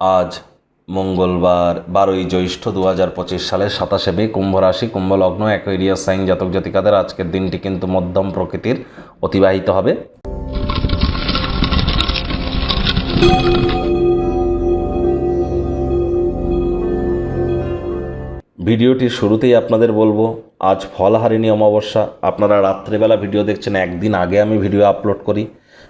আজ মঙ্গলবার, বারোই জ্যৈষ্ঠ দু হাজার পঁচিশ সালের সাতাশে মে, কুম্ভ রাশি কুম্ভ লগ্ন অ্যাকোয়ারিয়াস সাইন জাতক জাতিকাদের আজকের দিনটি কিন্তু মধ্যম প্রকৃতির অতিবাহিত হবে। ভিডিওটির শুরুতেই আপনাদের বলব, আজ ফলহারিণী অমাবস্যা। আপনারা রাত্রেবেলা ভিডিও দেখছেন, একদিন আগে আমি ভিডিও আপলোড করি।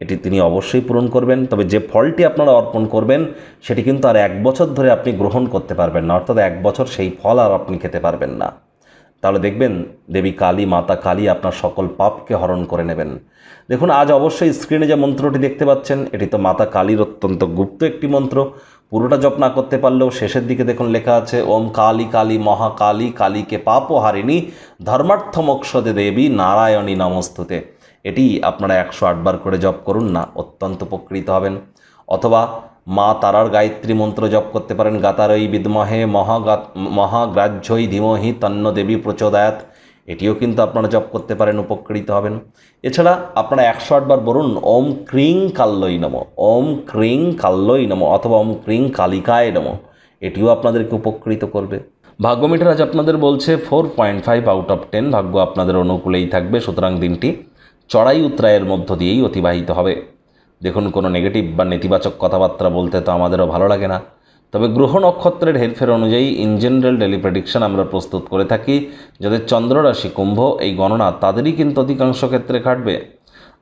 এটি তিনি অবশ্যই পূরণ করবেন। তবে যে ফলটি আপনারা অর্পণ করবেন, সেটি কিন্তু আর এক বছর ধরে আপনি গ্রহণ করতে পারবেন না, অর্থাৎ এক বছর সেই ফল আর আপনি খেতে পারবেন না। তাহলে দেখবেন, দেবী কালী, মাতা কালী আপনার সকল পাপকে হরণ করে নেবেন। দেখুন, আজ অবশ্যই স্ক্রিনে যে মন্ত্রটি দেখতে পাচ্ছেন, এটি তো মাতা কালীর অত্যন্ত গুপ্ত একটি মন্ত্র। পুরোটা জপ না করতে পারলেও শেষের দিকে দেখুন লেখা আছে, ওম কালী কালী মহাকালী কালীকে পাপ হারিণী ধর্মার্থ মোক্ষদে দেবী নারায়ণী নমস্তুতে। এটি আপনারা একশো আটবার করে জপ করুন না, অত্যন্ত উপকৃত হবেন। অথবা মা তারার গায়ত্রী মন্ত্র জপ করতে পারেন গাতারই বিদ্মহে মহাগাত মহাগ্রাহ্যই ধীমহি তন্ন দেবী প্রচোদয়াত। এটিও কিন্তু আপনারা জপ করতে পারেন, উপকৃত হবেন। এছাড়া আপনারা একশো আটবার বলুন, ওম ক্রিং কাল্লই নম, ওম ক্রিং কাল্লই নম অথবা ওম ক্রিং কালিকায় নম, এটিও আপনাদেরকে উপকৃত করবে। ভাগ্য মিটার আজ আপনাদের বলছে four point five out of ten ভাগ্য আপনাদের অনুকূলেই থাকবে। সুতরাং দিনটি চড়াই উত্তরায়ের মধ্য দিয়েই অতিবাহিত হবে। দেখুন, কোনো নেগেটিভ বা নেতিবাচক কথাবার্তা বলতে তো আমাদেরও ভালো লাগে না। তবে গ্রহ নক্ষত্রের হেরফের অনুযায়ী ইন জেনারেল ডেলি প্রেডিকশন আমরা প্রস্তুত করে থাকি। যাদের চন্দ্ররাশি কুম্ভ এই গণনা তাদেরই কিন্তু অধিকাংশ ক্ষেত্রে খাটবে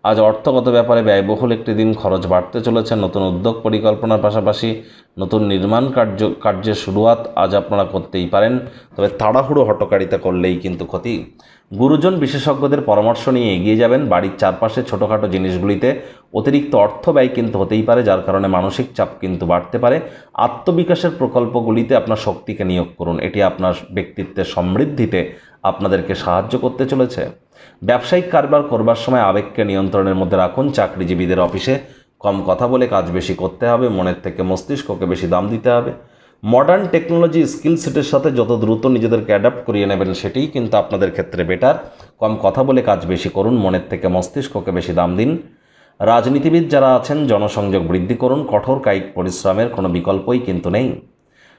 আজ অর্থগত ব্যাপারে ব্যয়বহুল একটি দিন খরচ বাড়তে চলেছে। নতুন উদ্যোগ পরিকল্পনার পাশাপাশি নতুন নির্মাণ কার্য, কার্যের শুরুয়াত আজ আপনারা করতেই পারেন। তবে তাড়াহুড়ো হটকারিতা করলেই কিন্তু ক্ষতি। গুরুজন বিশেষজ্ঞদের পরামর্শ নিয়ে এগিয়ে যাবেন। বাড়ির চারপাশে ছোটোখাটো জিনিসগুলিতে অতিরিক্ত অর্থ ব্যয় কিন্তু হতেই পারে, যার কারণে মানসিক চাপ কিন্তু বাড়তে পারে। আত্মবিকাশের প্রকল্পগুলিতে আপনার শক্তিকে নিয়োগ করুন। এটি আপনার ব্যক্তিত্বের সমৃদ্ধিতে আপনাদেরকে সাহায্য করতে চলেছে। ব্যবসায়িক কারবার করবার সময় আবেগকে নিয়ন্ত্রণের মধ্যে রাখুন। চাকরিজীবীদের অফিসে কম কথা বলে কাজ বেশি করতে হবে। মনের থেকে মস্তিষ্ককে বেশি দাম দিতে হবে। মডার্ন টেকনোলজি স্কিল সেটের সাথে যত দ্রুত নিজেদেরকে অ্যাডাপ্ট করিয়ে নেবেন সেটিই কিন্তু আপনাদের ক্ষেত্রে বেটার কম কথা বলে কাজ বেশি করুন। মনের থেকে মস্তিষ্ককে বেশি দাম দিন। রাজনীতিবিদ যারা আছেন, জনসংযোগ বৃদ্ধি করুন। কঠোর কায়িক পরিশ্রমের কোনো বিকল্পই কিন্তু নেই।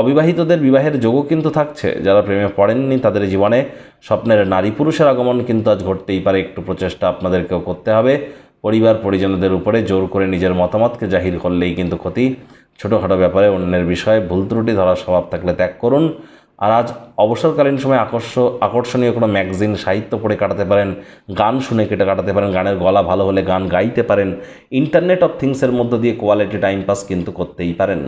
অবিবাহিতদের বিবাহের যোগও কিন্তু থাকছে। যারা প্রেমে পড়েননি তাদের জীবনে স্বপ্নের নারী পুরুষের আগমন কিন্তু আজ ঘটতেই পারে। একটু প্রচেষ্টা আপনাদেরকেও করতে হবে। পরিবার পরিজনদের উপরে জোর করে নিজের মতামতকে জাহির করলেই কিন্তু ক্ষতি। ছোটোখাটো ব্যাপারে অন্যের বিষয়ে ভুল ত্রুটি ধরার স্বভাব থাকলে ত্যাগ করুন। আর আজ অবসরকালীন সময় আকর্ষ আকর্ষণীয় কোনো ম্যাগজিন সাহিত্য পড়ে কাটাতে পারেন, গান শুনে কেটে কাটাতে পারেন, গানের গলা ভালো হলে গান গাইতে পারেন, ইন্টারনেট অফ থিংসের মধ্য দিয়ে কোয়ালিটি টাইম পাস কিন্তু করতেই পারেন।